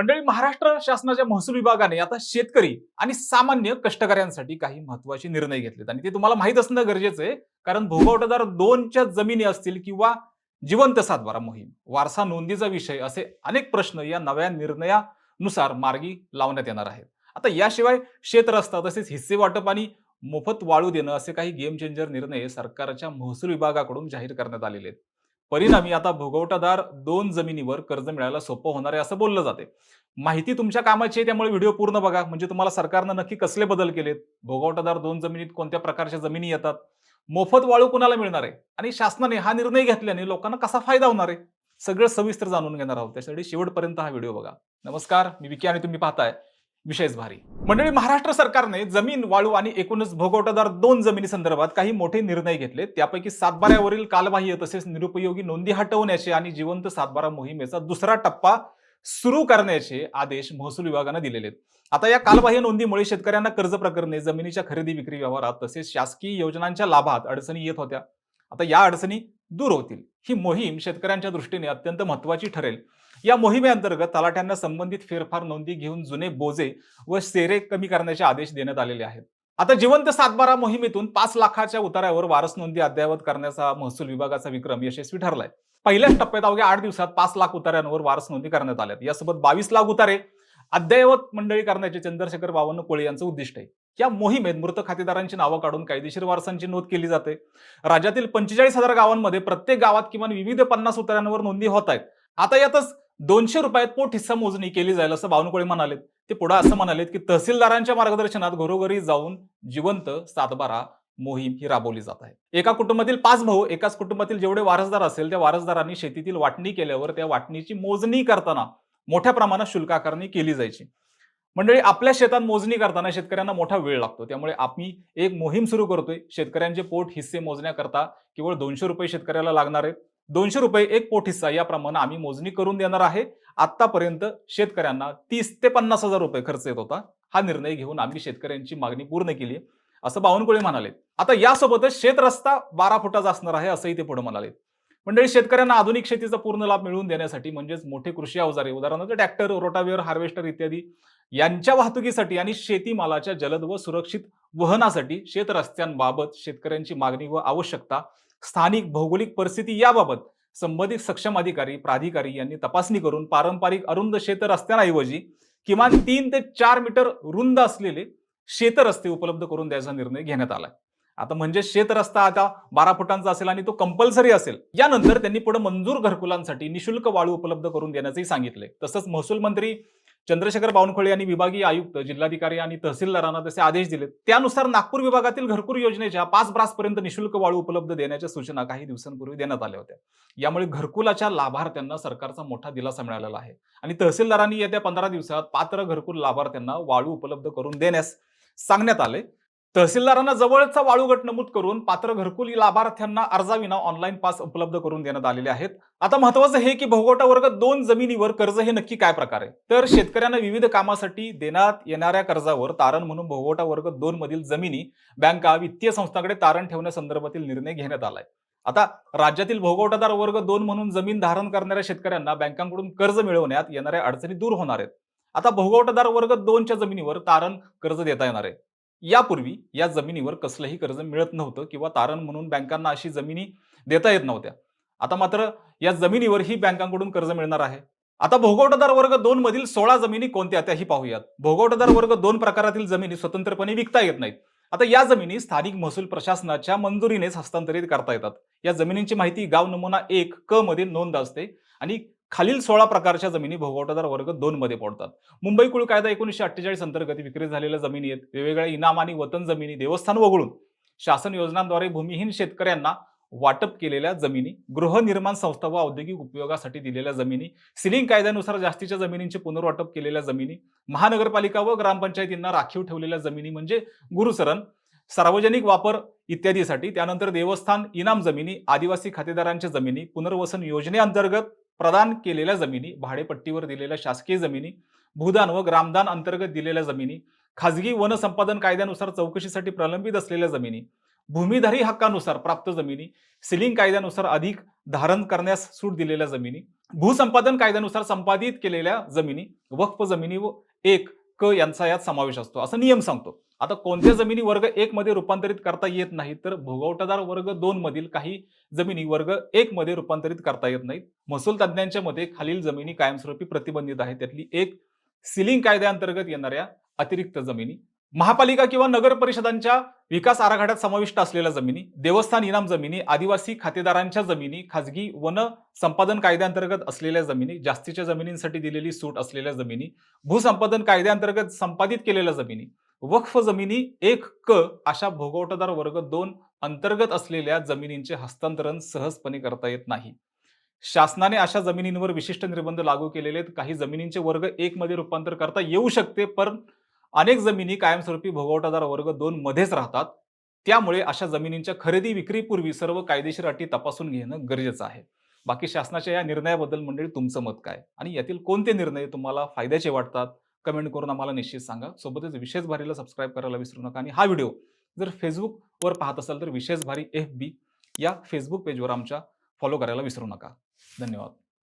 मंडळी महाराष्ट्र शासनाच्या महसूल विभागाने आता शेतकरी आणि सामान्य कष्टकऱ्यांसाठी काही महत्त्वाचे निर्णय घेतलेत. आणि ते तुम्हाला माहीत असणं गरजेचं आहे कारण भोगवटदार दोनच्या जमिनी असतील किंवा जिवंत सातबारा मोहीम वारसा नोंदीचा विषय असे अनेक प्रश्न या नव्या निर्णयानुसार मार्गी लावण्यात येणार आहेत. आता याशिवाय शेत रस्ता तसेच हिस्से वाटप आणि मोफत वाळू देणं असे काही गेम चेंजर निर्णय सरकारच्या महसूल विभागाकडून जाहीर करण्यात आलेले आहेत. परिणामी आता भोगवटादार दोन जमिनीवर कर्ज मिळायला सोपं होणार आहे असं बोललं जाते. माहिती तुमच्या कामाची आहे त्यामुळे व्हिडिओ पूर्ण बघा. म्हणजे तुम्हाला सरकारनं नक्की कसले बदल केलेत? भोगवटादार दोन जमिनीत कोणत्या प्रकारच्या जमिनी येतात? मोफत वाळू कुणाला मिळणार आहे? आणि शासनाने हा निर्णय घेतल्याने लोकांना कसा फायदा होणार आहे? सगळं सविस्तर जाणून घेणार आहोत. त्यासाठी शेवटपर्यंत हा व्हिडिओ बघा. नमस्कार. मी विकी आणि तुम्ही पाहताय. विशेष भारी. मंडळी महाराष्ट्र सरकारने जमीन वाळू आणि एकूणच भोगवटादार दोन जमिनी संदर्भात काही मोठे निर्णय घेतले. त्यापैकी सातबाऱ्यावरील कालबाह्य तसेच निरुपयोगी नोंदी हटवण्याचे आणि जिवंत सातबारा मोहिमेचा दुसरा टप्पा सुरू करण्याचे आदेश महसूल विभागानं दिलेले आहेत. आता या कालबाह्य नोंदीमुळे शेतकऱ्यांना कर्ज प्रकरणे जमिनीच्या खरेदी विक्री व्यवहारात तसेच शासकीय योजनांच्या लाभात अडचणी येत होत्या. आता या अडचणी दूर होतील. ही मोहीम शेतकऱ्यांच्या दृष्टीने अत्यंत महत्वाची ठरेल. या मोहिमेअंतर्गत तलाट्यांना संबंधित फेरफार नोंदी घेऊन जुने बोजे व सेरे कमी करण्याचे आदेश देण्यात आलेले आहेत. आता जिवंत सातबारा मोहिमेतून पाच लाखाच्या उतारावर वारस नोंदी अद्ययावत करण्याचा महसूल विभागाचा विक्रम यशस्वी ठरलाय. पहिल्याच टप्प्यात अवघ्या आठ दिवसात पाच लाख उतार्यांवर वारस नोंदी करण्यात आल्यात. यासोबत बावीस लाख उतारे अद्ययावत मंडळी करण्याचे चंद्रशेखर बावन्न कोळे यांचं उद्दिष्ट आहे. या मोहिमेत मृत खातेदारांची नावं काढून कायदेशीर वारसांची नोंद केली जाते. राज्यातील पंचेचाळीस हजार गावांमध्ये प्रत्येक गावात किमान विविध पन्नास उतार्यांवर नोंदी होत आहेत. आता यातच दोनशे रुपयात पोट हिस्सा मोजणी केली जाईल असं बावनकुळे म्हणालेत. ते पुढे असं म्हणालेत की तहसीलदारांच्या मार्गदर्शनात घरोघरी जाऊन जिवंत सातबारा मोहीम ही राबवली जात आहे. एका कुटुंबातील पाच भाऊ एकाच कुटुंबातील जेवढे वारसदार असेल त्या वारसदारांनी शेतीतील वाटणी केल्यावर त्या वाटणीची मोजणी करताना मोठ्या प्रमाणात शुल्क आकारणी केली जायची. मंडळी आपल्या शेतात मोजणी करताना शेतकऱ्यांना मोठा वेळ लागतो. त्यामुळे आम्ही एक मोहीम सुरू करतोय. शेतकऱ्यांचे पोट हिस्से मोजण्याकरता केवळ दोनशे रुपये शेतकऱ्याला लागणार आहेत. दोनशे रुपये एक पोट हिस्सा याप्रमाणे आम्ही मोजणी करून देणार आहे. आतापर्यंत शेतकऱ्यांना तीस ते पन्नास हजार रुपये खर्च येत होता. हा निर्णय घेऊन आम्ही शेतकऱ्यांची मागणी पूर्ण केली असं बावनकुळे म्हणाले आता यासोबतच शेत रस्ता बारा फुटाचा असणार आहे असंही ते पुढे म्हणाले मंडळी शेतकऱ्यांना आधुनिक शेतीचा पूर्ण लाभ मिळवून देण्यासाठी म्हणजेच मोठे कृषी अवजारे उदाहरणार्थ ट्रॅक्टर रोटावेअर हार्वेस्टर इत्यादी यांच्या वाहतुकीसाठी आणि शेतीमालाच्या जलद व सुरक्षित वहनासाठी शेत रस्त्यांबाबत शेतकऱ्यांची मागणी व आवश्यकता स्थानिक भौगोलिक परिस्थिती याबाबत संबंधित सक्षम अधिकारी प्राधिकारी यांनी तपासणी करून पारंपरिक अरुंद शेत रस्त्यांऐवजी किमान तीन ते चार मीटर रुंद असलेले शेतरस्ते उपलब्ध करून द्यायचा निर्णय घेण्यात आला आता म्हणजे शेत रस्ता आता बारा फुटांचा असेल आणि तो कंपल्सरी असेल. यानंतर त्यांनी पुढे मंजूर घरकुलांसाठी निशुल्क वाळू उपलब्ध करून देण्याचंही सांगितलंय. तसंच महसूल मंत्री चंद्रशेखर बावनकुळे यांनी विभागीय आयुक्त जिल्हाधिकारी आणि तहसीलदारांना तसे आदेश दिले. त्यानुसार नागपूर विभागातील घरकुल योजनेच्या पाच ब्रासपर्यंत निशुल्क वाळू उपलब्ध देण्याच्या सूचना काही दिवसांपूर्वी देण्यात आल्या होत्या. यामुळे घरकुलाच्या लाभार्थ्यांना सरकारचा मोठा दिलासा मिळालेला आहे. आणि तहसीलदारांनी येत्या पंधरा दिवसात पात्र घरकुल लाभार्थ्यांना वाळू उपलब्ध करून देण्यास सांगण्यात आले. तहसीलदारांना जवळचा वाळूगट नमूद करून पात्र घरकुल लाभार्थ्यांना अर्जाविना ऑनलाईन पास उपलब्ध करून देण्यात आलेले आहेत. आता महत्वाचं हे की भोगवटा वर्ग दोन जमिनीवर कर्ज हे नक्की काय प्रकार आहे? तर शेतकऱ्यांना विविध कामासाठी देण्यात येणाऱ्या कर्जावर तारण म्हणून भोगवटा वर्ग दोन मधील जमिनी बँका वित्तीय संस्थांकडे तारण ठेवण्यासंदर्भातील निर्णय घेण्यात आलाय. आता राज्यातील भोगवटादार वर्ग दोन म्हणून जमीन धारण करणाऱ्या शेतकऱ्यांना बँकांकडून कर्ज मिळवण्यात येणाऱ्या अडचणी दूर होणार आहेत. आता भोगवटादार वर्ग दोनच्या जमिनीवर तारण कर्ज देता येणार आहे. यापूर्वी या जमिनीवर कसलंही कर्ज मिळत नव्हतं किंवा तारण म्हणून बँकांना अशी जमिनी देता येत नव्हत्या. आता मात्र या जमिनीवर ही बँकांकडून कर्ज मिळणार आहे. आता भोगवटदार वर्ग दोन मधील सोळा जमिनी कोणत्या त्याही पाहूयात. भोगवटदार वर्ग दोन प्रकारातील जमिनी स्वतंत्रपणे विकता येत नाहीत. आता या जमिनी स्थानिक महसूल प्रशासनाच्या मंजुरीनेच हस्तांतरित करता येतात. या जमिनींची माहिती गाव नमुना एक क मध्ये नोंद असते आणि खालील सोळा प्रकारच्या जमिनी भोगवटादार वर्ग दोन मध्ये पडतात. मुंबई कुळ कायदा एकोणीशे अठ्ठेचाळीस अंतर्गत विक्री झालेल्या जमिनी आहेत वेगवेगळ्या इनाम आणि वतन जमिनी देवस्थान वगळून शासन योजनांद्वारे भूमिहीन शेतकऱ्यांना वाटप केलेल्या जमिनी गृहनिर्माण संस्था व औद्योगिक उपयोगासाठी दिलेल्या जमिनी सिलिंग कायद्यानुसार जास्तीच्या जमिनींचे पुनर्वाटप केलेल्या जमिनी महानगरपालिका व ग्रामपंचायतींना राखीव ठेवलेल्या जमिनी म्हणजे गुरुसरण सार्वजनिक वापर इत्यादीसाठी त्यानंतर देवस्थान इनाम जमिनी आदिवासी खातेदारांच्या जमिनी पुनर्वसन योजनेअंतर्गत प्रदान केलेल्या जमिनी भाडेपट्टीवर दिलेल्या शासकीय जमिनी भूदान व ग्रामदान अंतर्गत दिलेल्या जमिनी खाजगी वन संपादन कायद्यानुसार चौकशीसाठी प्रलंबित असलेल्या जमिनी भूमिधारी हक्कानुसार प्राप्त जमिनी सिलिंग कायद्यानुसार अधिक धारण करण्यास सूट दिलेल्या जमिनी भूसंपादन कायद्यानुसार संपादित केलेल्या जमिनी वक्फ जमिनी व एक क यांचा यात समावेश असतो. असं नियम सांगतो. आता कोणत्या जमिनी वर्ग एक मध्ये रूपांतरित करता येत नाही तर भोगवटादार वर्ग दोन मधील काही जमिनी वर्ग एक मध्ये रूपांतरित करता येत नाहीत. महसूल तज्ज्ञांच्या मते खालील जमिनी कायमस्वरूपी प्रतिबंधित आहेत. त्यातली एक सिलिंग कायद्याअंतर्गत येणाऱ्या अतिरिक्त जमिनी महापालिका किंवा नगर परिषदांच्या विकास आराखड्यात समाविष्ट असलेल्या जमिनी देवस्थान इनाम जमिनी आदिवासी खातेदारांच्या जमिनी खाजगी वन संपादन कायद्याअंतर्गत असलेल्या जमिनी जास्तीच्या जमिनींसाठी दिलेली सूट असलेल्या जमिनी भूसंपादन कायद्याअंतर्गत संपादित केलेल्या जमिनी वक्फ जमिनी एक क अशा भोगवटदार वर्ग दोन अंतर्गत असलेल्या जमिनींचे हस्तांतरण सहजपणे करता येत नाही. शासनाने अशा जमिनींवर विशिष्ट निर्बंध लागू केलेले आहेत. काही जमिनींचे वर्ग एक मध्ये रूपांतर करता येऊ शकते पण अनेक जमिनी कायमस्वरूपी भोगवटादार वर्ग दोन मध्येच राहतात. त्यामुळे अशा जमिनींच्या खरेदी विक्रीपूर्वी सर्व कायदेशीर अटी तपासून घेणं गरजेचं आहे. बाकी शासनाच्या या निर्णयाबद्दल मंडळी तुमचं मत काय? आणि यातील कोणते निर्णय तुम्हाला फायद्याचे वाटतात? कमेंट करून आम्हाला निश्चित सांगा. सोबतच विशेष भारीला सबस्क्राईब करायला विसरू नका. आणि हा व्हिडिओ जर फेसबुकवर पाहत असाल तर विशेष भारी एफ बी या फेसबुक पेजवर आमच्या फॉलो करायला विसरू नका. धन्यवाद.